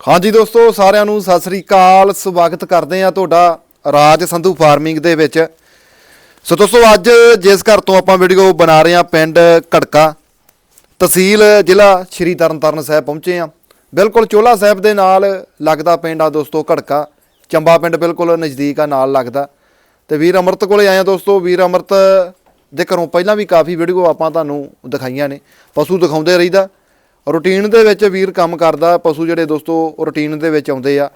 ਹਾਂਜੀ ਦੋਸਤੋ, ਸਾਰਿਆਂ ਨੂੰ ਸਤਿ ਸ੍ਰੀ ਅਕਾਲ। ਸਵਾਗਤ ਕਰਦੇ ਆ ਤੁਹਾਡਾ ਰਾਜ ਸੰਧੂ ਫਾਰਮਿੰਗ ਦੇ ਵਿੱਚ। ਸੋ ਦੋਸਤੋ, ਅੱਜ ਜਿਸ ਘਰ ਤੋਂ ਆਪਾਂ ਵੀਡੀਓ ਬਣਾ ਰਹੇ ਆ ਪਿੰਡ ਘੜਕਾ, ਤਹਿਸੀਲ ਜ਼ਿਲ੍ਹਾ ਸ਼੍ਰੀ ਤਰਨਤਾਰਨ ਸਾਹਿਬ ਪਹੁੰਚੇ ਆ ਬਿਲਕੁਲ ਚੋਲਾ ਸਾਹਿਬ ਦੇ ਨਾਲ ਲੱਗਦਾ ਪਿੰਡ ਆ ਦੋਸਤੋ, ਘੜਕਾ। ਚੰਬਾ ਪਿੰਡ ਬਿਲਕੁਲ ਨਜ਼ਦੀਕ ਆ, ਨਾਲ ਲੱਗਦਾ। ਤੇ ਵੀਰ ਅਮਰਤ ਕੋਲੇ ਆਏ ਆ ਦੋਸਤੋ। ਵੀਰ ਅਮਰਤ ਦੇ ਘਰੋਂ ਪਹਿਲਾਂ ਵੀ ਕਾਫੀ ਵੀਡੀਓ ਆਪਾਂ ਤੁਹਾਨੂੰ ਦਿਖਾਈਆਂ ਨੇ। ਪਸ਼ੂ ਦਿਖਾਉਂਦੇ ਰਹੀਦਾ। ਰੂਟੀਨ ਦੇ ਵਿੱਚ ਵੀਰ ਕੰਮ ਕਰਦਾ, ਪਸ਼ੂ ਜਿਹੜੇ ਦੋਸਤੋ ਰੂਟੀਨ ਦੇ ਵਿੱਚ ਆਉਂਦੇ ਆ।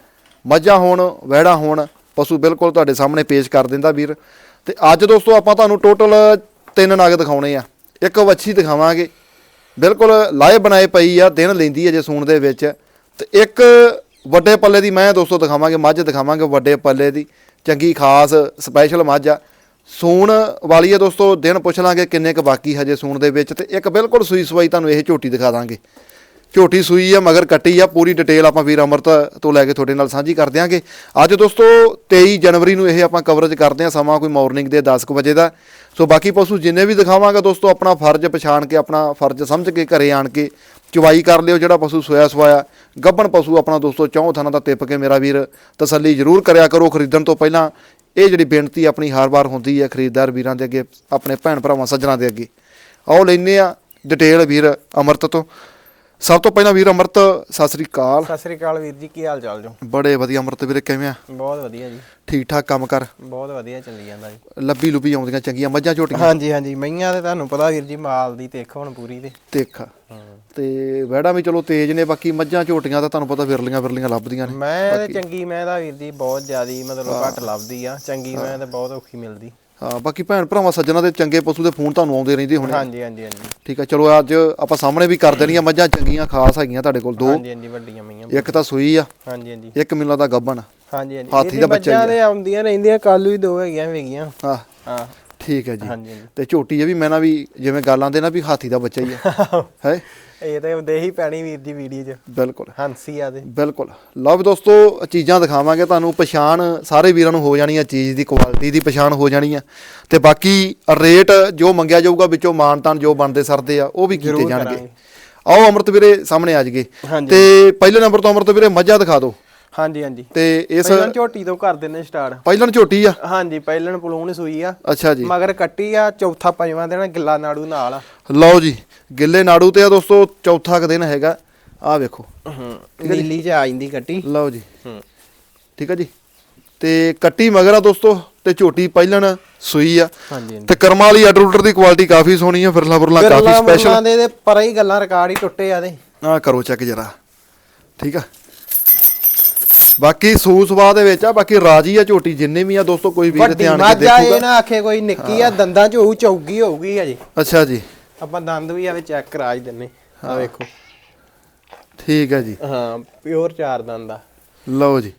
ਮੱਝਾਂ ਹੋਣ, ਵਹਿੜਾ ਹੋਣ, ਪਸ਼ੂ ਬਿਲਕੁਲ ਤੁਹਾਡੇ ਸਾਹਮਣੇ ਪੇਸ਼ ਕਰ ਦਿੰਦਾ ਵੀਰ। ਤੇ ਅੱਜ ਦੋਸਤੋ ਆਪਾਂ ਤੁਹਾਨੂੰ ਟੋਟਲ ਤਿੰਨ ਨਗ ਦਿਖਾਉਣੇ ਆ। ਇੱਕ ਵੱਛੀ ਦਿਖਾਵਾਂਗੇ। ਬਿਲਕੁਲ ਲਾਏ ਬਣਾਏ ਪਈ ਆ, ਦਿਨ ਲੈਂਦੀ ਹੈ ਜੇ ਸੂਣ ਦੇ ਵਿੱਚ। ਤੇ ਇੱਕ ਵੱਡੇ ਪੱਲੇ ਦੀ ਮੈਂ ਦੋਸਤੋ ਦਿਖਾਵਾਂਗੇ, ਮੱਝ ਦਿਖਾਵਾਂਗੇ ਵੱਡੇ ਪੱਲੇ ਦੀ। ਚੰਗੀ ਖਾਸ, ਸਪੈਸ਼ਲ ਮੱਝ ਆ। ਸੂਣ ਵਾਲੀ ਹੈ ਦੋਸਤੋ, ਦਿਨ ਪੁੱਛ ਲਾਂਗੇ ਕਿੰਨੇ ਕ ਬਾਕੀ ਹਜੇ ਸੂਣ ਦੇ ਵਿੱਚ ਤੇ ਇੱਕ ਬਿਲਕੁਲ ਸੂਈ ਸਵਾਈ ਤੁਹਾਨੂੰ ਇਹ ਝੋਟੀ ਦਿਖਾ ਦਾਂਗੇ। ਝੋਟੀ ਸੂਈ ਆ, ਮਗਰ ਕੱਟੀ ਆ, ਪੂਰੀ ਡਿਟੇਲ ਆਪਾਂ ਵੀਰ ਅਮਰਤ ਤੋਂ ਲੈ ਕੇ ਤੁਹਾਡੇ ਨਾਲ ਸਾਂਝੀ ਕਰ ਦਿਆਂਗੇ। ਅੱਜ ਦੋਸਤੋ 23 ਜਨਵਰੀ ਨੂੰ ਇਹ ਆਪਾਂ ਕਵਰੇਜ ਕਰਦੇ ਆ, ਸਮਾਂ ਕੋਈ ਮਾਰਨਿੰਗ ਦੇ 10 ਕੁ ਵਜੇ ਦਾ। ਸੋ ਬਾਕੀ ਪਸ਼ੂ ਜਿੰਨੇ ਵੀ ਦਿਖਾਵਾਂਗਾ ਦੋਸਤੋ, ਆਪਣਾ ਫਰਜ਼ ਪਛਾਣ ਕੇ, ਆਪਣਾ ਫਰਜ਼ ਸਮਝ ਕੇ ਘਰੇ ਆਣ ਕੇ ਚੁਵਾਈ ਕਰ ਲਿਓ, ਜਿਹੜਾ ਪਸ਼ੂ ਸੋਇਆ ਸਵਾਇਆ। ਗੱਬਣ ਪਸ਼ੂ ਆਪਣਾ ਦੋਸਤੋ, ਚੌਂ ਥਾਣਾ ਦਾ ਟਿੱਪ ਕੇ ਮੇਰਾ ਵੀਰ ਤਸੱਲੀ ਜ਼ਰੂਰ ਕਰਿਆ ਕਰੋ, ਖਰੀਦਣ ਤੋਂ ਪਹਿਲਾਂ ਇਹ ਜਿਹੜੀ ਬੇਨਤੀ ਆਪਣੀ ਹਰ ਵਾਰ ਹੁੰਦੀ ਹੈ ਖਰੀਦਦਾਰ ਵੀਰਾਂ ਦੇ ਅੱਗੇ, ਆਪਣੇ ਭੈਣ ਭਰਾਵਾਂ, ਸੱਜਣਾ ਦੇ ਅੱਗੇ। ਆਓ ਲੈਨੇ ਆ ਡਿਟੇਲ ਵੀਰ ਅਮਰਤ ਤੋਂ। ਸਭ ਤੋਂ ਪਹਿਲਾਂ ਵੀਰ ਅਮਰਤ ਸਤਿ ਸ੍ਰੀ ਅਕਾਲ। ਸਤਿ ਸ੍ਰੀ ਅਕਾਲ ਵੀਰ ਜੀ ਕੀ ਹਾਲ ਚਾਲ ਜੋ? ਬੜੇ ਵਧੀਆ ਅਮਰਤ ਵੀਰੇ ਕਿਵੇਂ ਆ? ਬਹੁਤ ਵਧੀਆ ਜੀ। ਠੀਕ ਠਾਕ ਕੰਮ ਕਰ? ਬਹੁਤ ਵਧੀਆ ਚੱਲੀ ਜਾਂਦਾ ਜੀ। ਲੱਭੀ ਲੁੱਬੀ ਆਉਂਦੀਆਂ ਚੰਗੀਆਂ ਮੱਝਾਂ ਝੋਟੀਆਂ? ਹਾਂਜੀ ਹਾਂਜੀ ਮਈਆਂ ਤੇ ਤੁਹਾਨੂੰ ਪਤਾ ਵੀਰ ਜੀ ਮਾਲ ਦੀ ਤੇਖ ਹੁਣ ਪੂਰੀ ਤੇ। ਦੇਖ ਤੇ ਵਹਿੜਾ ਵੀ ਚਲੋ ਤੇਜ਼ ਨੇ ਬਾਕੀ ਮੱਝਾਂ ਝੋਟੀਆਂ ਤਾਂ ਤੁਹਾਨੂੰ ਪਤਾ ਵਿਰਲੀਆਂ ਵਿਰਲੀਆਂ ਲੱਭਦੀਆਂ ਨੇ। ਮੈਂ ਤੇ ਚੰਗੀ ਮੈਂ ਦਾ ਵੀਰ ਜੀ ਬਹੁਤ ਜ਼ਿਆਦੀ ਮਤਲਬ ਘੱਟ ਲੱਭਦੀ ਆ ਚੰਗੀ ਮੈਂ ਤੇ ਬਹੁਤ ਔਖੀ ਮਿਲਦੀ। ਬਾਕੀ ਭੈਣ ਭਰਾਵਾਂ ਸੱਜਣਾ ਦੇ ਚੰਗੇ ਪਸ਼ੂ ਦੇ ਫੋਨ ਤੁਹਾਨੂੰ ਆਉਂਦੇ ਰਹਿੰਦੇ ਹੋਣੇ ਹਾਂਜੀ ਹਾਂਜੀ ਹਾਂਜੀ। ਠੀਕ ਆ ਚਲੋ ਅੱਜ ਆਪਾਂ ਸਾਹਮਣੇ ਵੀ ਕਰ ਦੇਣੀਆਂ ਮੱਝਾਂ ਚੰਗੀਆਂ ਖਾਸ ਹੈਗੀਆਂ ਤੁਹਾਡੇ ਕੋਲ ਦੋ। ਹਾਂਜੀ ਹਾਂਜੀ ਵੱਡੀਆਂ ਮਈਆਂ ਇੱਕ ਤਾਂ ਸੂਈ ਆ ਹਾਂਜੀ ਹਾਂਜੀ। ਇੱਕ ਮਿਲਾਂ ਦਾ ਗੱਬਣ ਹਾਂਜੀ ਹਾਂਜੀ। ਹਾਥੀ ਦਾ ਬੱਚਾ ਹੀ ਤੇ ਆਉਂਦੀਆਂ ਰਹਿੰਦੀਆਂ ਕੱਲ ਵੀ ਦੋ ਹੈਗੀਆਂ ਵੇਗੀਆਂ ਹਾਂ। ਹਾਂ। ਠੀਕ ਹੈ ਜੀ। ਤੇ ਝੋਟੀ ਇਹ ਵੀ ਮੈਂ ਨਾ ਵੀ ਜਿਵੇਂ ਗੱਲ ਆਂਦੇ ਨਾ ਵੀ ਹਾਥੀ ਦਾ ਬੱਚਾ ਹੀ ਆ। ਹੈ? ਇਹ ਤੇ ਹੁੰਦੇ ਹੀ ਪੈਣੀ ਵੀਰ ਜੀ ਵੀਡੀਓ 'ਚ। ਬਿਲਕੁਲ। ਹੰਸੀ ਆ ਤੇ ਬਿਲਕੁਲ। ਲਓ ਵੀ ਦੋਸਤੋ ਚੀਜ਼ਾਂ ਦਿਖਾਵਾਂਗੇ ਤੁਹਾਨੂੰ। ਪਛਾਣ ਸਾਰੇ ਵੀਰਾਂ ਨੂੰ ਹੋ ਜਾਣੀ ਆ ਚੀਜ਼ ਦੀ ਕੁਆਲਿਟੀ ਦੀ ਪਛਾਣ ਹੋ ਜਾਣੀ ਆ। ਤੇ ਬਾਕੀ ਰੇਟ ਜੋ ਮੰਗਿਆ ਜਾਊਗਾ ਵਿੱਚੋਂ ਮਾਨਤਾਨ ਜੋ ਬਣਦੇ ਸਰਦੇ ਆ ਉਹ ਵੀ ਕੀਤੇ ਜਾਣਗੇ। ਆਓ ਅਮਰਤ ਵੀਰੇ ਸਾਹਮਣੇ ਆ ਜਗੇ। ਤੇ ਪਹਿਲੇ ਨੰਬਰ ਤੋਂ ਅਮਰਤ ਵੀਰੇ ਮੱਝਾਂ ਦਿਖਾ ਦਿਓ। ਹਾਂਜੀ ਹਾਂਜੀ। ਤੇ ਇਸ ਪਹਿਲਾਂ ਝੋਟੀ ਤੋਂ ਕਰ ਦਿੰਨੇ ਸਟਾਰਟ ਪਹਿਲਣ ਝੋਟੀ ਆ? ਹਾਂਜੀ ਪਹਿਲਣ ਪਲੂਣ ਸੂਈ ਆ। ਅੱਛਾ ਜੀ। ਮਗਰ ਕੱਟੀ ਆ ਚੌਥਾ ਪੰਜਵਾਂ ਦਿਨ ਗਿੱਲਾ ਨਾੜੂ ਨਾਲ ਲਓ ਜੀ ਗਿੱਲੇ ਨਾੜੂ ਤੇ ਆ ਦੋਸਤੋ ਚੌਥਾ ਕ ਦਿਨ ਹੈਗਾ। ਆ ਵੇਖੋ। ਨੀਲੀ ਚ ਆ ਜਾਂਦੀ ਕੱਟੀ। ਲਓ ਜੀ। ਹੂੰ। ਠੀਕ ਆ ਜੀ? ਤੇ ਕੱਟੀ ਮਗਰ ਆ ਦੋਸਤੋ ਤੇ ਝੋਟੀ ਪਹਿਲਣ ਸੂਈ ਆ। ਤੇ ਕਰਮਾਂ ਵਾਲੀ ਆਰਡਰ ਦੀ ਕੁਆਲਿਟੀ ਕਾਫੀ ਸੋਹਣੀ ਆ ਫਿਰਲਾ ਫੁਰਲਾ ਕਾਫੀ ਸਪੈਸ਼ਲ ਦੇ ਪਰਾਂ ਹੀ ਗੱਲਾਂ ਰਿਕਾਰਡ ਹੀ ਟੁੱਟੇ ਆ ਦੇ। ਆ ਕਰੋ ਚੈੱਕ ਜਰਾ। ਠੀਕ ਆ? ਬਾਕੀ ਸੂ ਸਵਾਦ ਦੇ ਵਿੱਚ ਆ ਬਾਕੀ ਰਾਜੀ ਆ ਝੋਟੀ ਜਿੰਨੇ ਵੀ ਆ ਦੋਸਤੋ ਕੋਈ ਵੀਰ ਵੱਡੀ ਧਿਆਨ ਕੇ ਮੱਝ ਆ ਇਹ ਦੇਖੂਗਾ। ਨਾ ਆਖੇ ਕੋਈ ਨਿੱਕੀ ਆ ਦੰਦਾਂ ਚ ਹੋਊ ਚੌਗੀ ਹੋਊਗੀ ਅਜੇ ਅੱਛਾ ਜੀ। ਆਪਾਂ ਦੰਦ ਵੀ ਆਵੇ ਚੈੱਕ ਕਰਾ ਹੀ ਦਿੰਨੇ ਆ ਵੇਖੋ। ਠੀਕ ਹੈ ਜੀ। ਹਾਂ ਪਿਓਰ ਚਾਰ ਦੰਦ ਆ। ਲਓ ਜੀ।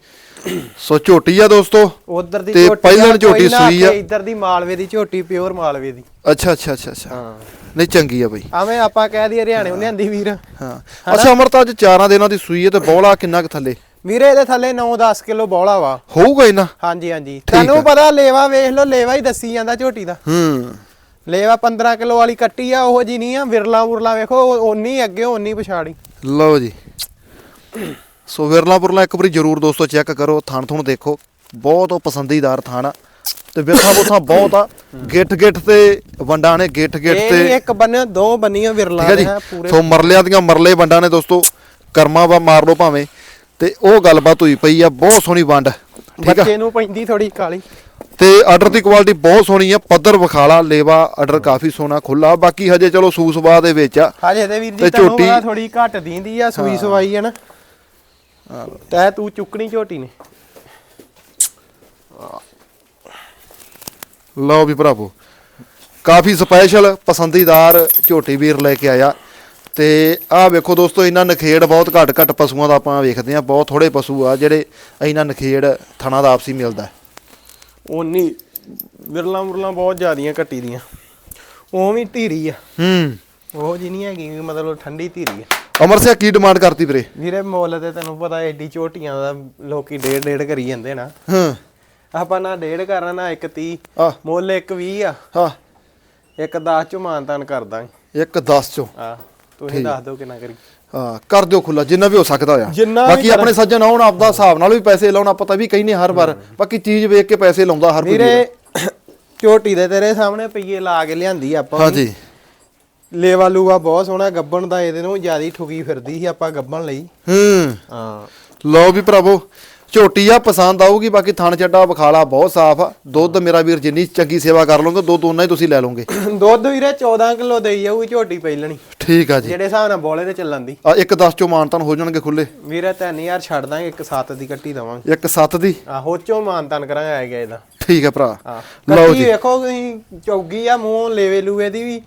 ਸੋ ਝੋਟੀ ਆ ਦੋਸਤੋ ਉਧਰ ਦੀ ਤੇ ਝੋਟੀ ਆ, ਝੋਟੀ ਕੋਈ ਨਾ ਸੂਈ ਆ। ਆਖੇ ਇੱਧਰ ਦੀ ਮਾਲਵੇ ਦੀ ਝੋਟੀ ਪਿਓਰ ਮਾਲਵੇ ਦੀ। ਅੱਛਾ ਅੱਛਾ ਅੱਛਾ ਅੱਛਾ। ਹਾਂ। ਨਹੀਂ ਚੰਗੀ ਆ ਬਈ। ਆਵੇਂ ਆਪਾਂ ਕਹਿ ਦਈਏ ਹਰਿਆਣੇ ਲਿਆਂਦੀ ਵੀਰ। ਹਾਂ। ਅੱਛਾ ਅਮਰਤਾ ਅੱਜ ਚਾਰਾਂ ਦਿਨਾਂ ਦੀ ਸੂਈ ਹੈ ਤੇ ਬੋਲਾ ਕਿੰਨਾ ਕੁ ਥੱਲੇ? ਵੀਰੇ ਇਹਦੇ ਥੱਲੇ 9-10 ਕਿਲੋ ਬੋਲਾ ਵਾ। ਹੋਊਗਾ ਇਹਨਾਂ ਹਾਂਜੀ ਹਾਂਜੀ। ਤੁਹਾਨੂੰ ਪਤਾ ਲੇਵਾ ਵੇਖ ਲਓ ਲੇਵਾ ਹੀ ਦੱਸੀ ਜਾਂਦਾ ਝੋਟੀ ਦਾ। ਹੂੰ। ਲੇਵਾ 15 ਕਿਲੋ ਵਾਲੀ ਕੱਟੀ ਆ ਉਹ ਜੀ ਨਹੀਂ ਆ ਵਿਰਲਾ ਉਰਲਾ ਵੇਖੋ ਓਨੀ ਅੱਗੇ ਓਨੀ ਪਛਾੜੀ। ਲਓ ਜੀ। ਸੋ ਵਿਰਲਾ ਪੁਰਲਾ ਇੱਕ ਵਾਰੀ ਜਰੂਰ ਦੋਸਤੋ ਚੈੱਕ ਕਰੋ ਥਣ ਥੁਣ ਦੇਖੋ। ਬਹੁਤ ਪਸੰਦੀਦਾਰ ਥਣ ਆ। ਤੇ ਵੇਖਾਂ ਬੋਥਾਂ ਬਹੁਤ ਆ। ਗਿੱਠ ਗਿੱਠ ਤੇ ਵੰਡਾਂ ਨੇ ਗਿੱਠ ਗਿੱਠ ਤੇ ਨੀ ਇੱਕ ਬੰਨੇ ਦੋ ਬੰਨੀਆਂ ਵਿਰਲਾ ਆ ਪੂਰੇ ਸੋ ਮਰਲਿਆਂ ਦੀਆਂ ਮਰਲੇ ਵੰਡਾਂ ਨੇ ਦੋਸਤੋ। ਕਰਮਾ ਵਾ ਮਾਰ ਲਓ ਭਾਵੇਂ। ਤੇ ਉਹ ਗੱਲਬਾਤ ਹੋਈ ਪਈ ਆ ਬਹੁਤ ਸੋਹਣੀ ਵੰਡ ਠੀਕ ਆ? ਬੱਚੇ ਨੂੰ ਪੈਂਦੀ ਥੋੜੀ ਕਾਲੀ। ਤੇ ਆਰਡਰ ਦੀ ਕੁਆਲਿਟੀ ਬਹੁਤ ਸੋਹਣੀ ਆ ਪੱਧਰ ਵਿਖਾਲਾ ਲੇਵਾ ਆਰਡਰ ਕਾਫੀ ਸੋਹਣਾ ਖੁੱਲਾ ਬਾਕੀ ਹਜੇ ਚਲੋ ਸੂਸਵਾ ਦੇ ਵਿੱਚ ਆ। ਹਜੇ ਤੇ ਵੀਰ ਤੇ ਜੀ ਤੁਹਾਨੂੰ ਝੋਟੀ- ਪਤਾ ਥੋੜੀ ਘੱਟ ਦੀਂਦੀ ਆ ਸੂਈ ਸਵਾਈ ਹੈ ਨਾ। ਤੈ ਤੂੰ ਚੁੱਕਣੀ ਝੋਟੀ ਨੇ। ਲਓ ਵੀ ਭਰਾਵੋ ਕਾਫੀ ਸਪੈਸ਼ਲ ਪਸੰਦੀਦਾਰ ਝੋਟੀ ਵੀਰ ਲੈ ਕੇ ਆਇਆ। ਤੇ ਆਹ ਵੇਖੋ ਦੋਸਤੋ ਇਹਨਾਂ ਨਖੇੜ ਬਹੁਤ ਘੱਟ ਘੱਟ ਪਸ਼ੂਆਂ ਦਾ ਆਪਾਂ ਵੇਖਦੇ ਆ ਬਹੁਤ ਥੋੜੇ ਪਸ਼ੂ ਆ ਜਿਹੜੇ ਇਹਨਾਂ ਨਖੇੜ ਥਣਾ ਦਾ ਆਪਸੀ ਮਿਲਦਾ ਹੈ। ਓਨੀ ਵਿਰਲਾ ਮੁਰਲਾ ਬਹੁਤ ਜ਼ਿਆਦੀਆਂ ਕੱਟੀ ਦੀਆਂ ਉਹ ਵੀ ਧੀਰੀ ਆ। ਹੂੰ। ਉਹ ਜੀ ਨਹੀਂ ਹੈਗੀ ਮਤਲਬ ਠੰਡੀ ਧੀਰੀ ਆ। ਅਮਰ ਸਿਆ ਕੀ ਡਿਮਾਂਡ ਕਰਤੀ ਵੀਰੇ? ਵੀਰੇ ਮੁੱਲ ਤੇ ਤੈਨੂੰ ਪਤਾ ਐਡੀ ਝੋਟੀਆਂ ਦਾ ਲੋਕੀ ਡੇਢ ਡੇਢ ਕਰੀ ਜਾਂਦੇ ਨਾ। ਹਾਂ। ਆਪਾਂ ਨਾ ਡੇਢ ਕਰਨਾ ਨਾ 130 ਆ ਮੁੱਲ 120 ਆ। ਹਾਂ। ਇੱਕ 10 ਚ ਮਾਨਤਾਨ ਕਰ ਦਾਂਗੇ ਇੱਕ 10 ਚੋਂ। ਆ ਤੁਸੀਂ ਦੱਸ ਦਿਓ ਕਿੰਨਾ ਕਰੀ। ਹਾਂ ਕਰ ਦਿਓ ਖੁੱਲਾ ਜਿੰਨਾ ਵੀ ਹੋ ਸਕਦਾ ਆ। ਬਾਕੀ ਆਪਣੇ ਸੱਜਣ ਆਉਣ ਆਪਦਾ ਹਿਸਾਬ ਨਾਲ ਵੀ ਪੈਸੇ ਲਾਉਣਾ ਪਤਾ ਵੀ ਕਹਿੰਨੇ ਹਰ ਵਾਰ। ਬਾਕੀ ਚੀਜ਼ ਵੇਖ ਕੇ ਪੈਸੇ ਲਾਉਂਦਾ ਹਰ ਕੋਈ ਵੀਰੇ ਝੋਟੀ ਦੇ ਤੇਰੇ ਸਾਹਮਣੇ ਪਈਏ ਲਾ ਕੇ ਲਿਆਂਦੀ ਆਪਾਂ ਹਾਂਜੀ। ਲੇਵਾ ਲੂਆ ਬਹੁਤ ਸੋਹਣਾ ਗੱਬਣ ਦਾ ਇਹਦੇ ਨੂੰ ਜਿਆਦੀ ਠੁਕੀ ਫਿਰਦੀ ਸੀ ਆਪਾਂ ਗੱਬਣ ਲਈ। ਹੂੰ। ਹਾਂ। ਲਓ ਵੀ ਭਰਾਵੋ ਝੋਟੀ ਆ ਪਸੰਦ ਆਊਗੀ ਬਾਕੀ ਥਣ ਚੱਡਾ ਬਖਾਲਾ ਬਹੁਤ ਸਾਫ਼ ਆ। ਦੁੱਧ ਮੇਰਾ ਵੀਰ ਜਿੰਨੀ ਚੰਗੀ ਸੇਵਾ ਕਰ ਲਓਗੇ ਦੁੱਧ ਉਹਨਾਂ ਹੀ ਤੁਸੀਂ ਲੈ ਲਓਗੇ। ਦੁੱਧ ਵੀਰੇ 14 ਕਿਲੋ ਦੇਈ ਜਾਊਗੀ ਝੋਟੀ ਪਹਿਲਣੀ ਠੀਕ ਆ ਜੀ। ਜਿਹੜੇ ਹਿਸਾਬ ਨਾਲ ਬੋਲੇ ਤੇ ਚੱਲਣ ਦੀ। ਆ ਇੱਕ 10 ਚੋਂ ਮਾਨਤਨ ਹੋ ਜਾਣਗੇ ਖੁੱਲੇ। ਵੀਰੇ 3000 ਛੱਡ ਦਾਂਗੇ ਇੱਕ 7 ਦੀ ਕੱਟੀ ਦਵਾਂਗੇ। ਇੱਕ 7 ਦੀ? ਆਹੋ ਚੋਂ ਮਾਨਤਨ ਕਰਾਂਗੇ ਆ ਗਿਆ ਇਹਦਾ। ਠੀਕ ਹੈ ਭਰਾ। ਲਓ ਜੀ। ਵੇਖੋ ਤੁਸੀਂ ਚੌਗੀ ਆ ਮੂੰਹ ਲੇਵੇ ਲੂਵੇ ਦੀ ਵੀ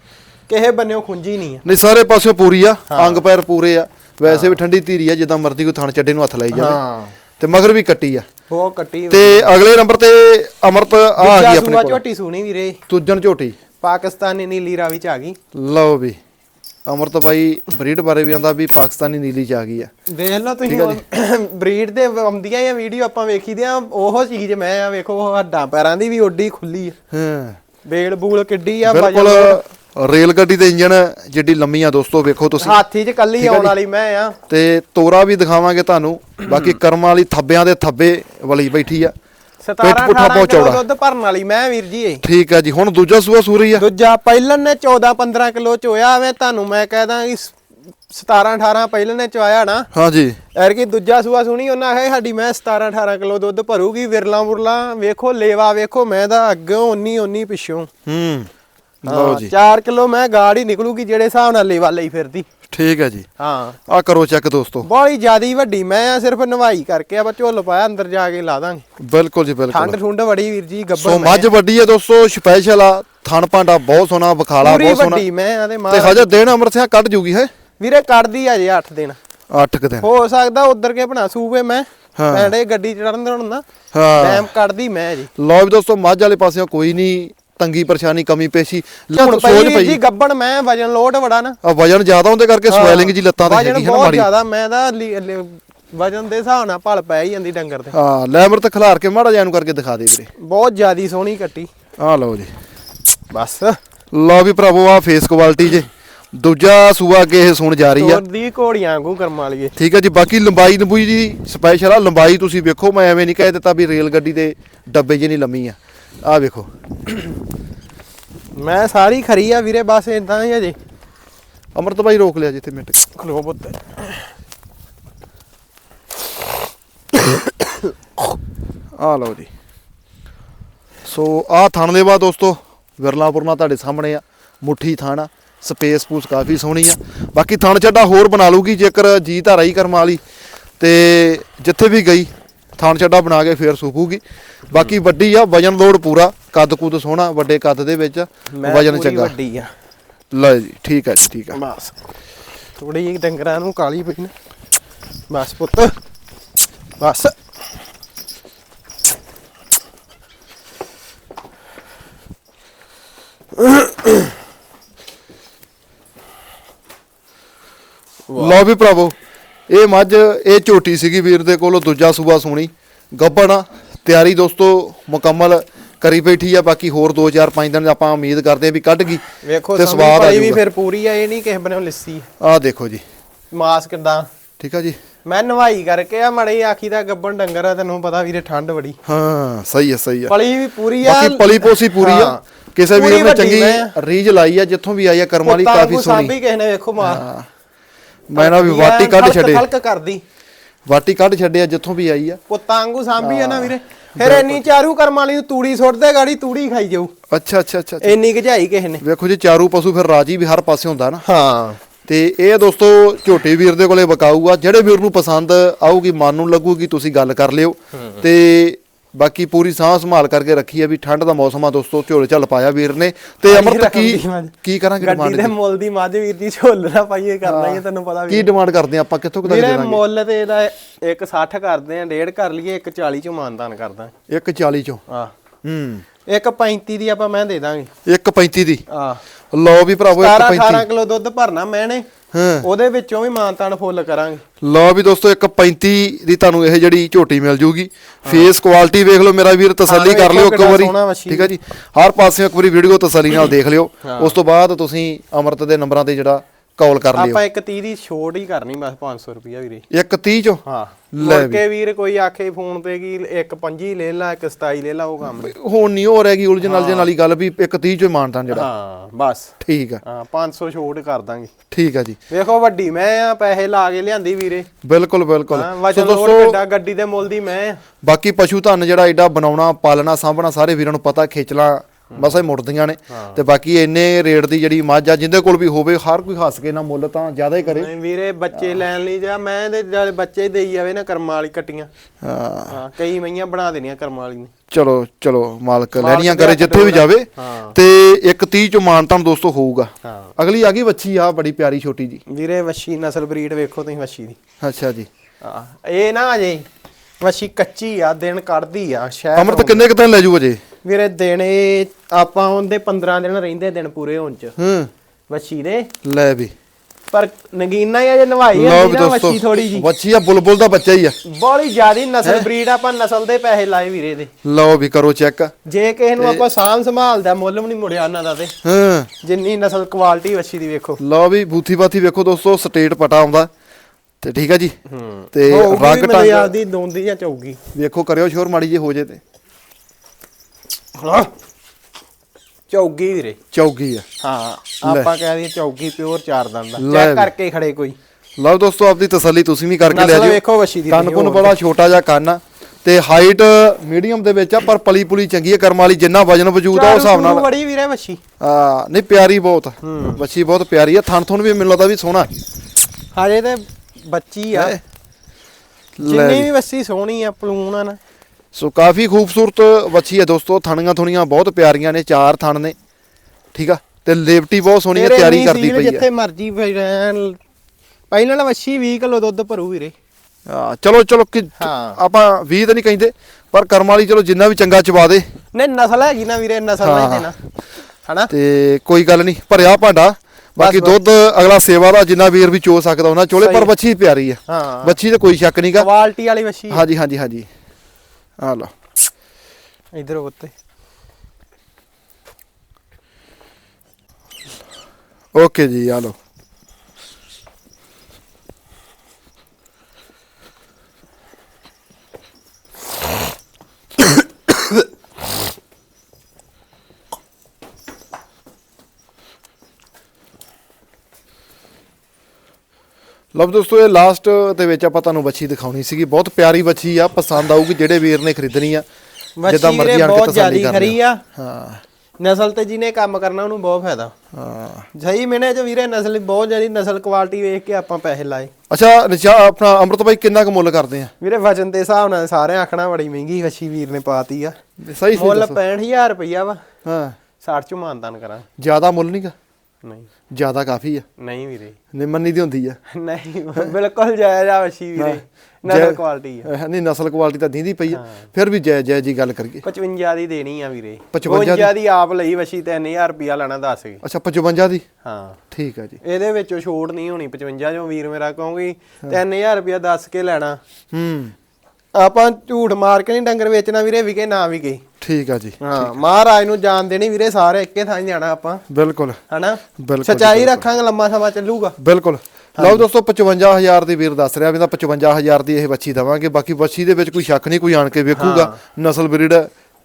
ਕਿਸੇ ਬੰਨਿਓ ਖੁੰਜੀ ਨਹੀਂ ਆ। ਨਹੀਂ ਸਾਰੇ ਪਾਸਿਓਂ ਪੂਰੀ ਆ ਅੰਗ ਪੈਰ ਪੂਰੇ ਆ। ਵੈਸੇ ਵੀ ਠੰਡੀ ਧੀਰੀ ਆ ਜਿੱਦਾਂ ਮਰਜ਼ੀ ਕੋਈ ਥਣ ਚੱਡੇ ਨੂੰ ਹੱਥ ਲਾਈ ਜਾਵੇ। ਹਾਂ। ਤੇ ਮਗਰ ਵੀ ਕੱਟੀ ਆ। ਬਹੁਤ ਕੱਟੀ ਤੇ ਅਗਲੇ ਨੰਬਰ ਤੇ ਅਮਰਤ ਆ ਆ ਗਈ ਆਪਣੇ ਸੂਆ ਕੋਲ। ਝੋਟੀ ਸੁਣੀ ਵੀਰੇ। ਤੁਜਨ ਝੋਟੀ। ਪਾਕਿਸਤਾਨੀ ਨੀਲੀ ਰਾਵੀ ਚ ਆ ਗਈ। ਲਓ ਵੀ ਅਮਰਤ ਬਾਈ ਬਰੀਡ ਬਾਰੇ ਵੀ ਆਂਦਾ ਵੀ ਪਾਕਿਸਤਾਨੀ ਨੀਲੀ ਚ ਆ ਗਈ ਆ। ਦੇਖ ਲਓ ਤੁਸੀਂ ਬਰੀਡ ਦੇ ਆਉਂਦੀਆਂ ਆ ਵੀਡੀਓ ਆਪਾਂ ਵੇਖੀਦੀਆਂ ਉਹ ਚੀਜ਼ ਮੈਂ ਆ ਵੇਖੋ ਹੱਡਾਂ ਪੈਰਾਂ ਦੀ ਵੀ ਓਡੀ ਖੁੱਲੀ ਆ। ਹਾਂ। ਬੇਲ ਬੂਲ ਕਿੱਡੀ ਆ ਬਿਲਕੁਲ ਰੇਲ ਗੱਡੀ ਦੇ ਇੰਜਨ ਜਿੱਡੀ ਲੰਮੀ ਆ ਦੋਸਤੋ ਵੇਖੋ ਤੁਸੀਂ। ਹਾਥੀ ਚ ਕੱਲੀ ਆਉਣ ਵਾਲੀ ਮੈਂ ਆ। ਤੇ ਤੋਰਾ ਵੀ ਦਿਖਾਵਾਂਗੇ ਤੁਹਾਨੂੰ। ਬਾਕੀ ਕਰਮਾਂ ਵਾਲੀ ਥੱਬਿਆਂ ਦੇ ਥੱਬੇ ਵਾਲੀ ਬੈਠੀ ਆ। 17 ਪੁੱਠਾ 18 ਬਹੁਤ ਕਿਲੋ। ਦੁੱਧ ਭਰਨ ਵਾਲੀ ਮੈਂ ਵੀਰ ਜੀ ਠੀਕ ਆ ਜੀ ਹੁਣ ਦੂਜਾ ਸੂਆ ਸੂਰੀ ਆ। ਦੂਜਾ ਪਹਿਲਨ ਨੇ 14 15 ਕਿਲੋ ਚੋਇਆ ਐਵੇਂ ਤੁਹਾਨੂੰ ਮੈਂ ਕਹਿਦਾ ਕਿ 17 18 ਪਹਿਲਨ ਨੇ ਚੋਇਆ ਨਾ। ਹਾਂਜੀ ਐਰ ਕੀ ਦੂਜਾ ਸੂਆ ਸੁਣੀ ਉਹਨਾਂ ਹੈ ਸਾਡੀ ਮੈਂ 17 18 ਕਿਲੋ ਦੁੱਧ ਭਰੂਗੀ ਵਿਰਲਾ ਮੁਰਲਾ ਵੇਖੋ ਲੇਵਾ ਵੇਖੋ ਮੈਂ ਦਾ ਅੱਗੋਂ ਉਨੀ ਉਨੀ ਪਿੱਛੋਂ। ਹੂੰ। ਲਓ ਜੀ। 4 ਕਿਲੋ ਮੈਂ ਗਾੜ ਹੀ ਨਿਕਲੂਗੀ ਜਿਹੜੇ ਹਿਸਾਬ ਨਾਲ ਲੇਵਾ ਲਈ ਫਿਰਦੀ। ਠੀਕ ਹੈ ਜੀ। ਹਾਂ। ਆ ਕਰੋ ਚੈੱਕ ਦੋਸਤੋ। ਬੜੀ ਜਿਆਦੀ ਵੱਡੀ ਮੈਂ ਆ ਸਿਰਫ ਨਵਾਈ ਕਰਕੇ ਆਪਾਂ ਝੁੱਲ ਪਾਇਆ ਅੰਦਰ ਜਾ ਕੇ ਲਾ ਦਾਂਗੇ। ਬਿਲਕੁਲ ਜੀ ਬਿਲਕੁਲ। ਠੰਡ ਠੁੰਡ ਬੜੀ ਵੀਰ ਜੀ ਗੱਬਰ ਸੋ ਮੱਝ ਵੱਡੀ ਹੈ ਦੋਸਤੋ ਸਪੈਸ਼ਲ ਆ। ਥਣ ਭਾਂਡਾ ਬਹੁਤ ਸੋਹਣਾ ਵਿਖਾਲਾ ਬਹੁਤ ਸੋਹਣਾ। ਵੱਡੀ ਮੈਂ ਆ ਤੇ ਮਾਂ ਤੇ ਹਜੇ ਦਿਨ ਅੰਮ੍ਰਿਤ ਸਿੰਘ ਕੱਢ ਜੂਗੀ ਹੈ? ਵੀਰੇ ਕੱਢਦੀ ਆ ਜੇ 8 ਦਿਨ। 8 ਕ ਦਿਨ। ਹੋ ਸਕਦਾ ਉਧਰ ਕੇ ਬਣਾ ਸੂਵੇ ਮੈਂ। ਪੈਂਡੇ ਗੱਡੀ ਚੜਨ ਦੇਣ ਨਾ ਹਾਂ। ਟਾਈਮ ਕੱਢਦੀ ਮੈਂ ਜੀ। ਲਓ ਵੀ ਦੋਸਤੋ ਮੱਝ ਵਾਲੇ ਪਾਸਿਓਂ ਕੋਈ ਨਹੀਂ। ਤੰਗੀ ਪਰੇਸ਼ਾਨੀ ਕਮੀ ਪੇਸ਼ੀ ਹੁਣ ਪਈ ਸੋਚ ਵੀਰ ਪਈ ਜੀ ਗੱਬਣ ਮੈਂ ਵਜਨ ਲੋਡ ਬੜਾ ਨਾ। ਆ ਵਜਨ ਜ਼ਿਆਦਾ ਹੁੰਦੇ ਕਰਕੇ ਸਵੈਲਿੰਗ ਜੀ ਲੱਤਾਂ ਤੇ ਹੈਗੀ ਹੈ ਨਾ ਬਹੁਤ ਮਾੜੀ। ਜ਼ਿਆਦਾ ਮੈਂ ਤਾਂ ਵਜਨ ਦੇ ਹਿਸਾਬ ਨਾਲ ਭਲ ਪੈ ਹੀ ਜਾਂਦੀ ਡੰਗਰ ਤੇ। ਹਾਂ ਲੈ ਅਮਰਤ ਖਿਲਾਰ ਕੇ ਮਾੜਾ ਜਿਹਾ ਨੂੰ ਕਰਕੇ ਦਿਖਾ ਦੇ ਵੀਰੇ। ਬਹੁਤ ਜ਼ਿਆਦੀ ਸੋਹਣੀ ਕੱਟੀ। ਆ ਲਓ ਜੀ। ਬਸ। ਲਓ ਵੀ ਭਰਾਵੋ ਆ ਫੇਸ ਕੁਆਲਿਟੀ ਜੇ। ਦੂਜਾ ਸੂਆ ਅੱਗੇ ਇਹ ਸੁਣ ਜਾ ਰਹੀ ਆ। ਤੋਰਦੀ ਘੋੜੀਆਂ ਵਾਂਗੂ ਕਰਮ ਵਾਲੀਏ ਠੀਕ ਹੈ ਜੀ ਬਾਕੀ ਲੰਬਾਈ ਨਬੂਈ ਦੀ ਸਪੈਸ਼ਲ ਆ। ਲੰਬਾਈ ਤੁਸੀਂ ਵੇਖੋ ਮੈਂ ਐਵੇਂ ਨਹੀਂ ਕਹਿ ਦਿੱਤਾ ਵੀ ਰੇਲ ਗੱਡੀ ਦੇ ਡੱਬੇ ਜਿਹੀ ਨਹੀਂ ਲੰਮੀ ਆ। ਆ ਵੇਖੋ। ਮੈਂ ਸਾਰੀ ਖਰੀ ਆ ਵੀਰੇ ਬਸ ਇਦਾਂ ਹੀ ਅਜੇ ਅਮਰਤ ਬਾਈ ਰੋਕ ਲਿਆ ਜਿੱਥੇ ਮਿੰਟ। ਖਲੋ ਪੁੱਤ। ਆ ਲਓ ਜੀ। ਸੋ ਆ ਥਣ ਦੇ ਬਾਅਦ ਦੋਸਤੋ ਵਿਰਲਾਪੁਰਨਾ ਤੁਹਾਡੇ ਸਾਹਮਣੇ ਆ। ਮੁੱਠੀ ਥਾਣਾ ਸਪੇਸ ਪੂਸ ਕਾਫੀ ਸੋਹਣੀ ਆ। ਬਾਕੀ ਥਣ ਚੱਡਾ ਹੋਰ ਬਣਾ ਲੂਗੀ ਜੇਕਰ ਜੀ ਧਾਰਾ ਹੀ ਕਰਮ ਵਾਲੀ। ਤੇ ਜਿੱਥੇ ਵੀ ਗਈ ਥਣ ਚੱਡਾ ਬਣਾ ਕੇ ਫੇਰ ਸੁਕੂਗੀ। ਬਾਕੀ ਵੱਡੀ ਆ ਵਜਨ ਲੋਡ ਪੂਰਾ ਕੱਦ ਕੁੱਦ ਸੋਹਣਾ ਵੱਡੇ ਕੱਦ ਦੇ ਵਿੱਚ ਵਜਨ ਚੰਗਾ। ਵੱਡੀ ਆ। ਲਓ ਜੀ ਠੀਕ ਆ ਜੀ ਠੀਕ ਆ। ਬਸ। ਥੋੜੀ ਜਿਹੀ ਡੰਗਰਾਂ ਨੂੰ ਕਾਲੀ ਪਈ ਨਾ। ਬਸ ਪੁੱਤ। ਬਸ। ਲਓ ਵੀ ਭਰਾਵੋ ਇਹ ਮੱਝ ਇਹ ਝੋਟੀ ਸੀਗੀ ਵੀਰ ਦੇ ਕੋਲੋਂ ਦੂਜਾ ਸੂਆ ਸੋਣੀ। ਗੱਬਣ ਆ। ਤਿਆਰੀ ਦੋਸਤੋ ਮੁਕੰਮਲ ਕਰੀ ਬੈਠੀ ਆ। ਬਾਕੀ ਹੋਰ 2 4 5 ਦਿਨ ਆਪਾਂ ਉਮੀਦ ਕਰਦੇ ਆ ਵੀ ਕੱਢ ਗਈ ਵੇਖੋ ਤੇ ਸਵਾਦ ਆ ਵੀ। ਫਿਰ ਪੂਰੀ ਆ ਇਹ ਨਹੀਂ ਕਿਸੇ ਬਨੇ ਲਿੱਸੀ। ਆਹ ਦੇਖੋ ਜੀ। ਮਾਸ ਕਿਦਾਂ? ਠੀਕ ਆ ਜੀ। ਮੈਂ ਨਵਾਈ ਕਰਕੇ ਆ ਮੜੀ ਆਖੀ ਦਾ ਗੱਬਣ ਡੰਗਰ ਆ ਤੈਨੂੰ ਪਤਾ ਵੀਰੇ ਠੰਡ ਬੜੀ। ਹਾਂ ਸਹੀ ਆ ਸਹੀ ਆ। ਪਲੀ ਵੀ ਪੂਰੀ ਆ। ਬਾਕੀ ਪਲੀ ਪੋਸੀ ਪੂਰੀ ਆ। ਕਿਸੇ ਵੀਰ ਨੇ ਚੰਗੀ ਮੈਂ। ਆ। ਰੀਜ ਲਾਈ ਆ ਜਿੱਥੋਂ ਵੀ ਆਈ ਆ ਕਰਮ ਵਾਲੀ ਪੁੱਤਾਂ ਕਾਫੀ ਸੋਹਣੀ। ਸਾਂਭੀ ਕਿਸੇ ਨੇ ਵੇਖੋ ਮਾਰ ਮੈਂ ਨਾ ਵੀ ਵਾਟੀ ਕੱਢ ਛੱਡੇ। ਹਲਕ ਕਰਦੀ। ਵਾਟੀ ਕੱਢ ਛੱਡਿਆ ਜਿੱਥੋਂ ਵੀ ਆਈ ਆ। ਪੁੱਤਾਂ ਵਾਂਗੂ ਸਾਂਭੀ ਆ ਨਾ ਵੀਰੇ। ਫਿਰ ਇੰਨੀ ਚਾਰੂ ਕਰਮ ਵਾਲੀ ਨੂੰ ਤੂੜੀ ਸੁੱਟਦੇ ਗਾੜੀ ਤੂੜੀ ਖਾਈ ਜਾਊ। ਅੱਛਾ ਅੱਛਾ ਅੱਛਾ। ਇੰਨੀ ਗਜਾਈ ਕਿਸੇ ਨੇ। ਵੇਖੋ ਜੀ ਚਾਰੂ ਪਸ਼ੂ ਫਿਰ ਰਾਜੀ ਵੀ ਹਰ ਪਾਸੇ ਹੁੰਦਾ ਨਾ। ਹਾਂ। ਤੇ ਇਹ ਦੋਸਤੋ ਝੋਟੇ ਵੀਰ ਦੇ ਕੋਲੇ ਬਕਾਊ ਆ। ਜਿਹੜੇ ਵੀਰ ਨੂੰ ਪਸੰਦ ਆਊਗੀ ਮਨ ਨੂੰ ਲੱਗੂਗੀ ਤੁਸੀਂ ਗੱਲ ਕਰ ਲਿਓ। ਤੇ ਬਾਕੀ ਪੂਰੀ ਸਾਂਭ ਸੰਭਾਲ ਕਰਕੇ ਰੱਖੀ ਆ ਵੀ ਠੰਡ ਦਾ ਮੌਸਮ ਆ ਦੋਸਤੋ ਝੋਲੇ ਝੱਲ ਪਾਇਆ ਵੀਰ ਨੇ। ਤੇ ਅਮਰਤ ਕੀ ਕੀ ਕਰਾਂਗੇ ਗੱਡੀ ਡਿਮਾਂਡ ਦੇ ਮੁੱਲ ਦੀ ਮੱਝ ਵੀਰ ਦੀ ਝੋਲ ਨਾ ਪਾਈਏ ਹੀ ਆ, ਤੈਨੂੰ ਪਤਾ ਕੀ ਵੀ ਡਿਮਾਂਡ ਕਰਦੇ ਆਪਾਂ? ਕਿੱਥੋਂ ਕਿਦਾਂ ਦੇਵਾਂਗੇ? ਮੁੱਲ ਤੇ ਇਹਦਾ 160 ਕਰਦੇ ਆ ਡੇਢ ਕਰ ਲਈਏ 140 ਚ ਮਾਨਦਾਨ ਕਰਦਾ। 140 ਚੋਂ? ਆ ਹੂੰ। 135 ਦੀ ਆਪਾਂ ਮੈਂ ਦੇ ਦਾਂਗੇ। 135 ਦੀ? ਆ ਲਓ ਵੀ ਭਰਾਵੋ 17 135 18 ਕਿਲੋ ਦੁੱਧ ਭਰਨਾ ਮੈਨੇ। ਹਾਂ। ਉਹਦੇ ਵਿੱਚੋਂ ਵੀ ਮਾਨਤਾਨ ਫੁੱਲ ਕਰਾਂਗੇ। ਲਓ ਵੀ ਦੋਸਤੋ 135 ਦੀ ਤੁਹਾਨੂੰ ਇਹ ਜਿਹੜੀ ਝੋਟੀ ਮਿਲ ਜੂਗੀ। ਫੇਸ ਕੁਆਲਿਟੀ ਵੇਖ ਲਓ ਮੇਰਾ ਵੀਰ ਤਸੱਲੀ ਹਾਂ, ਕਰ ਲਿਓ ਇੱਕ ਵਾਰੀ। ਕਿੰਨਾ ਸੋਹਣਾ ਵੱਛੀ। ਠੀਕ ਹੈ ਜੀ? ਹਰ ਪਾਸੇ ਇੱਕ ਵਾਰੀ ਵੀਡੀਓ ਤਸੱਲੀ ਨਾਲ ਦੇਖ ਲਿਓ। ਉਸ ਤੋਂ ਬਾਅਦ ਤੁਸੀਂ ਅਮਰਤ ਦੇ ਨੰਬਰਾਂ ਤੇ ਜਿਹੜਾ ਕਾਲ ਕਰ ਲਿਓ। ਆਪਾਂ ਇੱਕ 30 ਦੀ ਛੋਟ ਹੀ ਕਰਨੀ ਬਸ 500 ਰੁਪਿਆ ਵੀਰੇ। ਇੱਕ 30 ਚੋਂ? ਹਾਂ। ਲੈ ਮੁੜ ਕੇ ਵੀਰ ਕੋਈ ਆਖੇ ਫੋਨ ਤੇ ਕਿ ਇੱਕ 25 ਲੈ ਲਾ ਇੱਕ 27 ਲੈ ਲਾ ਉਹ ਕੰਮ ਨੀ। ਹੁਣ ਨਹੀਂ ਹੋ ਰਹੀ ਉਲਝਣ ਨਾਲ ਵਾਲੀ ਗੱਲ ਵੀ ਇੱਕ 30 ਚੋਂ ਮਾਨਤਾਂ ਜਿਹੜਾ। ਹਾਂ ਬਸ। ਠੀਕ ਆ। ਹਾਂ 500 ਛੋਟ ਕਰ ਦਾਂਗੇ। ਠੀਕ ਆ ਜੀ। ਵੇਖੋ ਵੱਡੀ ਮੈਂ ਆ ਪੈਸੇ ਲਾ ਕੇ ਲਿਆਂਦੀ ਵੀਰੇ। ਬਿਲਕੁਲ ਬਿਲਕੁਲ। ਹਾਂ ਲੋਡ ਦੋਸਤੋ ਵੱਡਾ ਗੱਡੀ ਦੇ ਮੁੱਲ ਦੀ ਮੈਂ ਆ। ਬਾਕੀ ਪਸ਼ੂ ਧਨ ਜਿਹੜਾ ਐਡਾ ਬਣਾਉਣਾ ਪਾਲਣਾ ਸਾਂਭਣਾ ਸਾਰੇ ਵੀਰਾਂ ਨੂੰ ਪਤਾ ਖੇਚਲਾ ਮਸਾਂ ਹੀ ਮੁੜਦੀਆਂ ਨੇ। ਤੇ ਬਾਕੀ ਇੰਨੇ ਰੇਟ ਦੀ ਜਿਹੜੀ ਮੱਝ ਆ ਜਿੰਦੇ ਕੋਲ ਵੀ ਹੋਵੇ ਹਰ ਕੋਈ ਹੱਸ ਕੇ ਨਾ ਮੁੱਲ ਤਾਂ ਜ਼ਿਆਦਾ ਹੀ ਕਰੇ। ਨਹੀਂ ਵੀਰੇ ਬੱਚੇ ਲੈਣ ਲਈ ਜਾ ਮੈਂ ਤੇ ਜਦ ਬੱਚੇ ਦੇਈ ਜਾਵੇ ਨਾ ਕਰਮਾਂ ਵਾਲੀ ਕੱਟੀਆਂ। ਹਾਂ। ਹਾਂ ਕਈ ਮਈਆਂ ਬਣਾ ਦੇਣੀਆਂ ਕਰਮਾਂ ਵਾਲੀ ਨੇ। ਚਲੋ ਚਲੋ ਮਾਲਕ ਲੈਣੀਆਂ ਕਰੇ ਜਿੱਥੇ ਵੀ। ਜਾਵੇ। ਤੇ ਇੱਕ 30 ਚੋਂ ਮਾਨਤਾਂ ਦੋਸਤੋ ਹੋਊਗਾ। ਹਾਂ। ਅਗਲੀ ਆ ਗਈ ਵੱਛੀ ਆ ਬੜੀ ਪਿਆਰੀ ਛੋਟੀ ਜੀ। ਵੀਰੇ ਵੱਛੀ ਨਸਲ ਬਰੀਡ ਵੇਖੋ ਤੁਸੀਂ ਵੱਛੀ ਦੀ। ਅੱਛਾ ਜੀ। ਹਾਂ ਇਹ ਨਾ ਅਜੇ ਵੱਛੀ ਕੱਚੀ ਆ ਦਿਨ ਕੱਢਦੀ ਆ ਸ਼ਾਇਦ ਅਮਰਤ ਕਿੰਨੇ ਕੁ ਦਿਨ ਲੈ ਜੂ ਅਜੇ? ਵੀਰੇ ਦਿਨ ਇਹ ਆਪਾਂ ਉਹਦੇ 15 ਦਿਨ ਰਹਿੰਦੇ ਦਿਨ ਪੂਰੇ ਹੋਣ ਚ। ਹੂੰ। ਵੱਛੀ ਦੇ। ਲੈ ਵੀ। ਪਰ ਨਗੀਨਾ ਹੀ ਅਜੇ ਨਵਾਈ ਹੈ ਵੀ ਨਾ ਵੱਛੀ ਥੋੜੀ ਜੀ ਵੱਛੀ ਆ ਬੁਲਬੁਲ ਦਾ ਬੱਚਾ ਹੀ ਆ। ਬੜੀ ਜ਼ਿਆਦੀ ਨਸਲ ਬਰੀਡ ਆਪਾਂ ਨਸਲ ਦੇ ਪੈਸੇ ਲਾਏ ਵੀਰੇ ਦੇ। ਲਓ ਵੀ ਕਰੋ ਚੈੱਕ। ਜੇ ਕਿਸੇ ਨੂੰ ਆਪਾਂ ਸਾਂਭ ਸੰਭਾਲਦਾ ਮੁੱਲ ਵੀ ਨਹੀਂ ਮੁੜਿਆ ਉਹਨਾਂ ਦਾ ਤੇ। ਹਾਂ। ਜਿੰਨੀ ਨਸਲ ਕੁਆਲਿਟੀ ਵੱਛੀ ਦੀ ਵੇਖੋ। ਲਓ ਵੀ ਬੂਥੀ ਬਾਥੀ ਵੇਖੋ ਦੋਸਤੋ ਸਟੇਟ ਪਟਾ ਆਉਂਦਾ। ਤੇ ਠੀਕ ਆ ਜੀ। ਤੇ ਰੰਗ ਮਿਲਿਆ ਦੀ ਦੋਂਦੀ ਜਾਂ ਚੌਗੀ। ਵੇਖੋ ਕਰਿਓ ਸ਼ੋਰ ਮਾੜੀ ਜੇ ਹੋ ਜੇ ਤੇ। ਚੌਗੀ ਵੀਰੇ। ਚੌਗੀ ਆ। ਹਾਂ ਆਪਾਂ ਕਹਿ ਦਈਏ ਚੌਗੀ ਪਿਓਰ ਚਾਰ ਦੰਦ ਦਾ ਚੈੱਕ। ਕਰਕੇ ਖੜੇ ਕੋਈ। ਲਓ ਦੋਸਤੋ ਆਪਦੀ ਤਸੱਲੀ ਤੁਸੀਂ ਵੀ ਕਰਕੇ ਲੈ ਜਿਓ। ਵੇਖੋ ਵੱਛੀ ਦੀ ਕੰਨ ਤੁਸੀਂ ਕੁੰਨ ਹੋਰ। ਬੜਾ ਛੋਟਾ ਜਿਹਾ ਕੰਨ ਆ ਤੇ ਹਾਈਟ ਮੀਡੀਅਮ ਦੇ ਵਿੱਚ ਆ ਪਰ ਪਲੀ ਪੁਲੀ ਚੰਗੀ ਹੈ ਕਰਮ ਵਾਲੀ ਜਿੰਨਾ ਵਜਨ ਵਜੂਦ ਆ ਉਸ ਹਿਸਾਬ ਨਾਲ ਬੜੀ ਵੀਰੇ ਵੱਛੀ। ਆ ਨਹੀਂ ਪਿਆਰੀ ਬਹੁਤ ਬੱਚੀ ਬਹੁਤ ਪਿਆਰੀ ਆ। ਥਣ ਥਣ ਵੀ ਮੈਨੂੰ ਲੱਗਦਾ ਵੀ ਸੋਹਣਾ। ਹਜੇ ਤੇ ਬੱਚੀ ਆ। ਜਿੰਨੀ ਵੀ ਵੱਛੀ ਸੋਹਣੀ ਆ ਪਲੂਣ ਆ ਨਾ। ਸੋ ਕਾਫੀ ਖੂਬਸੂਰਤ ਵੱਛੀ ਹੈ ਦੋਸਤੋ ਥਣੀਆਂ ਥੁਣੀਆਂ ਬਹੁਤ ਪਿਆਰੀਆਂ ਨੇ ਚਾਰ ਥਣ ਨੇ ਠੀਕ ਆ? ਤੇ ਲੇਵਟੀ ਬਹੁਤ ਸੋਹਣੀ ਹੈ ਤਿਆਰੀ ਕਰਦੀ ਪਈ ਹੈ। ਜਿੱਥੇ ਮਰਜ਼ੀ ਰਹਿਣ। ਪਹਿਲਾਂ ਵਾਲਾ ਵੱਛੀ 20 ਕਿਲੋ ਦੁੱਧ ਭਰੂ ਵੀਰੇ। ਆ, ਚਲੋ ਚਲੋ ਕਿ ਹਾਂ। ਆਪਾਂ 20 ਤਾਂ ਨਹੀਂ ਕਹਿੰਦੇ ਪਰ ਕਰਮ ਵਾਲੀ ਚਲੋ ਜਿੰਨਾ ਵੀ ਚੰਗਾ ਚਵਾ ਦੇ। ਨਹੀਂ ਨਸਲ ਹੈਗੀ ਨਾ ਵੀਰੇ ਨਸਲ ਹਾਂ। ਨਹੀਂ ਦੇਣਾ ਹਨਾ? ਤੇ ਕੋਈ ਗੱਲ ਨਹੀਂ ਭਰਿਆ ਭਾਂਡਾ ਬਾਕੀ। ਦੁੱਧ ਅਗਲਾ ਸੇਵਾ ਦਾ ਜਿੰਨਾ ਵੀਰ ਵੀ ਚੋ ਸਕਦਾ ਉਹਨਾਂ ਚੋਲੇ ਪਰ। ਬੱਚੀ ਪਿਆਰੀ ਆ ਹਾਂ। ਬੱਚੀ ਤੇ ਕੋਈ ਸ਼ੱਕ ਨਹੀਂਗਾ ਕੁਆਲਿਟੀ ਵਾਲੀ ਵੱਛੀ ਹਾਂਜੀ ਹਾਂਜੀ ਹਾਂਜੀ। ਆ ਲਓ ਇਧਰ ਉੱਤੇ ਓਕੇ ਜੀ ਆ ਲਓ ਲਓ ਦੋਸਤੋ ਇਹ ਲਾਸਟ ਦੇ ਵਿੱਚ ਆਪਾਂ ਤੁਹਾਨੂੰ ਬੱਚੀ ਦਿਖਾਉਣੀ ਸੀਗੀ। ਬਹੁਤ ਪਿਆਰੀ ਬੱਚੀ ਆ ਪਸੰਦ ਆਊਗੀ ਜਿਹੜੇ ਵੀਰ ਨੇ ਖਰੀਦਣੀ ਆ। ਜਿੱਦਾਂ ਮਰਜ਼ੀ ਆਣ ਕੇ ਤਸੱਲੀ ਕਰ ਖਰੀ ਆ। ਹਾਂ। ਨਸਲ ਤੇ ਜਿਹਨੇ ਕੰਮ ਕਰਨਾ ਉਹਨੂੰ ਬਹੁਤ ਫਾਇਦਾ। ਹਾਂ। ਸਹੀ ਮੈਨੇ ਚ ਵੀਰੇ ਨਸਲ ਬਹੁਤ ਜ਼ਿਆਦੀ ਨਸਲ ਕੁਆਲਿਟੀ ਵੇਖ ਕੇ ਆਪਾਂ ਪੈਸੇ ਲਾਏ। ਅੱਛਾ ਨਿਸ਼ਾ ਆਪਣਾ ਅੰਮ੍ਰਿਤ ਭਾਈ ਕਿੰਨਾ ਕੁ ਮੁੱਲ ਕਰਦੇ ਆ? ਵੀਰੇ ਵਜਨ ਦੇ ਹਿਸਾਬ ਨਾਲ ਸਾਰੇ ਆਖਣਾ ਬੜੀ ਮਹਿੰਗੀ ਵੱਛੀ ਵੀਰ ਨੇ ਪਾਤੀ ਆ। ਸਹੀ ਸਹੀ ਮੁੱਲ ਦੱਸੋ। 65000 ਰੁਪਈਆ ਵਾ। ਹਾਂ। 60 ਚ ਮਾਨਦਾਨ ਕਰਾਂ। ਜ਼ਿਆਦਾ ਮੁੱਲ ਨਹੀਂਗਾ ਨਹੀਂ। ਜ਼ਿਆਦਾ ਕਾਫੀ ਆ। ਨਹੀਂ ਵੀਰੇ। ਨਿਮੰਨੀ ਦੀ ਹੁੰਦੀ ਆ। ਨਹੀਂ ਬਿਲਕੁਲ ਜਾਇਜ਼ ਆ ਵੱਛੀ ਵੀਰੇ। ਜੈ- ਨਸਲ ਕੁਆਲਿਟੀ ਆ। ਨਹੀਂ ਨਸਲ ਕੁਆਲਿਟੀ ਤਾਂ ਦੀਂਦੀ ਪਈ ਆ। ਫਿਰ ਵੀ ਜੈ ਜੈ ਜੀ ਗੱਲ ਕਰੀਏ। 55 ਦੀ ਦੇਣੀ ਆ ਵੀਰੇ। 55 55 ਦੀ? ਆਪ ਲਈ ਵੱਛੀ 3000 ਰੁਪਿਆ ਲੈਣਾ ਦੱਸ ਕੇ। ਅੱਛਾ 55 ਦੀ? ਹਾਂ। ਠੀਕ ਆ ਜੀ। ਇਹਦੇ ਵਿੱਚੋਂ ਛੋਟ ਨਹੀਂ ਹੋਣੀ 55 ਚੋਂ ਵੀਰ ਮੇਰਾ ਕਹੂੰਗੀ 3000 ਰੁਪਿਆ ਦੱਸ ਕੇ ਲੈਣਾ। ਹੂੰ। ਆਪਾਂ ਝੂਠ ਮਾਰ ਕੇ ਨਹੀਂ ਡੰਗਰ ਵੇਚਣਾ ਵੀਰੇ ਵਿਕੇ ਨਾ ਵਿਕੇ। ਠੀਕ ਆ ਜੀ। ਹਾਂ ਮਹਾਰਾਜ ਨੂੰ ਜਾਣ ਦੇਣੀ ਵੀਰੇ ਸਾਰੇ ਇੱਕੇ ਥਾਂ ਜਾਣਾ ਆਪਾਂ। ਬਿਲਕੁਲ। ਹਨਾ? ਸਚਾਈ ਰੱਖਾਂਗੇ ਲੰਮਾ ਸਮਾਂ ਚੱਲੂਗਾ। ਬਿਲਕੁਲ। ਲਓ ਦੋਸਤੋ 55000 ਦੀ ਵੀਰ ਦੱਸ ਰਿਹਾ ਵੀ ਤਾਂ 55000 ਦੀ ਇਹ ਬੱਚੀ ਦਵਾਂਗੇ। ਬਾਕੀ ਬੱਚੀ ਦੇ ਵਿੱਚ ਕੋਈ ਸ਼ੱਕ ਨਹੀਂ ਕੋਈ ਆਣ ਕੇ ਵੇਖੂਗਾ। ਨਸਲ ਬਰੀਡ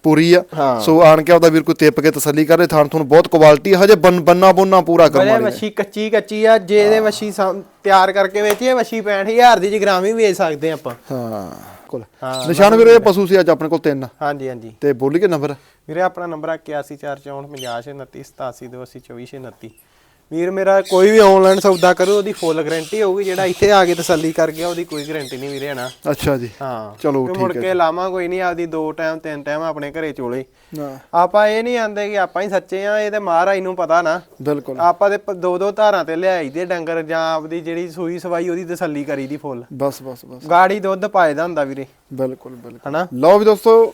ਪੂਰੀ ਆ। ਸੋ ਆਣ ਕੇ ਆਪਦਾ ਵੀਰ ਕੋਈ ਤਿੱਪ ਕੇ ਤਸੱਲੀ ਕਰੇ ਥਾਣ ਤੁਹਾਨੂੰ ਬਹੁਤ ਕੁਆਲਿਟੀ ਹਜੇ ਬਨ- ਬੰਨਾ ਪੂਰਾ ਬਲੇ ਵਾਲੀ ਵਸ਼ੀ ਕੱਚੀ ਕੱਚੀ ਆ ਜੇ ਇਹਦੇ ਸਮ- ਤਿਆਰ ਕਰਕੇ ਵੇਚੀਏ ਵਸ਼ੀ 65000 ਦੀ ਜਗਰਾਮ ਵੀ ਵੇਚ ਸਕਦੇ ਆਪਾਂ। ਹਾਂ। ਕੋਲ ਹਾਂ, ਨਿਸ਼ਾਨ ਵੀਰ ਇਹ ਪਸ਼ੂ ਸੀ ਅੱਜ ਆਪਣੇ ਕੋਲ ਤਿੰਨ। ਹਾਂਜੀ ਹਾਂਜੀ। ਤੇ ਬੋਲੀਏ ਨੰਬਰ? ਵੀਰੇ ਆਪਣਾ ਨੰਬਰ ਆ 814450 ਵੀਰ ਮੇਰਾ ਕੋਈ ਵੀ ਆਨਲਾਈਨ ਸੌਦਾ ਕਰੂ ਉਹਦੀ ਫੁੱਲ ਗਾਰੰਟੀ ਹੋਊਗੀ ਜਿਹੜਾ ਇੱਥੇ ਆ ਕੇ ਤਸੱਲੀ ਕਰ ਗਿਆ ਉਹਦੀ ਕੋਈ ਗਾਰੰਟੀ ਨਹੀਂ ਵੀਰੇ ਨਾ ਅੱਛਾ ਜੀ। ਹਾਂ। ਚਲੋ, ਮੁੜ ਠੀਕ ਹੈ ਕੇ ਲਾਵਾਂ ਕੋਈ ਨਹੀਂ ਆਪਦੀ ਦੋ ਟਾਈਮ ਤਿੰਨ ਟਾਈਮ ਆਪਣੇ ਘਰੇ ਚੋਲੇ। ਆਪਾਂ ਇਹ ਨਹੀਂ ਆਂਦੇ ਕਿ ਆਪਾਂ ਹੀ ਸੱਚੇ ਆ ਇਹ ਤੇ ਮਹਾਰਾਜ ਨੂੰ ਪਤਾ ਨਾ। ਬਿਲਕੁਲ। ਆਪਾਂ ਤੇ ਦੋ ਦੋ ਧਾਰਾਂ ਤੇ ਲਿਆਈ ਦੇ ਡੰਗਰ ਜਾਂ ਆਪਦੀ ਜਿਹੜੀ ਸੂਈ ਸਵਾਈ ਉਹਦੀ ਤਸੱਲੀ ਕਰੀ ਦੀ ਫੁੱਲ ਬਸ ਬਸ ਬਸ। ਗਾੜੀ ਦੁੱਧ ਪਾਇਦਾ ਹੁੰਦਾ ਵੀਰੇ। ਬਿਲਕੁਲ ਬਿਲਕੁਲ। ਹਨਾ? ਲਓ ਵੀ ਦੋਸਤੋ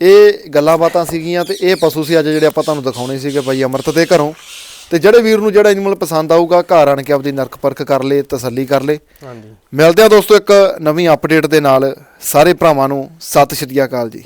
ਇਹ ਗੱਲਾਂ ਬਾਤਾਂ ਸੀਗੀਆਂ ਤੇ ਇਹ ਪਸ਼ੂ ਸੀ ਅੱਜ ਜਿਹੜੇ ਆਪਾਂ ਤੁਹਾਨੂੰ ਦਿਖਾਉਣੇ ਸੀਗੇ ਬਾਈ ਅਮਰਤ ਦੇ ਘਰੋਂ। ਤੇ ਜਿਹੜੇ ਵੀਰ ਨੂੰ ਜਿਹੜਾ ਐਨੀਮਲ ਪਸੰਦ ਆਊਗਾ ਘਰ ਆਣ ਕੇ ਆਪਦੀ ਨਰਕ ਪਰਖ ਕਰ ਲੇ ਤਸੱਲੀ ਕਰ ਲੇ। ਹਾਂਜੀ। ਮਿਲਦੇ ਆ ਦੋਸਤੋ ਇੱਕ ਨਵੀਂ ਅਪਡੇਟ ਦੇ ਨਾਲ। ਸਾਰੇ ਭਰਾਵਾਂ ਨੂੰ ਸਤਿ ਸ਼੍ਰੀ ਅਕਾਲ ਜੀ।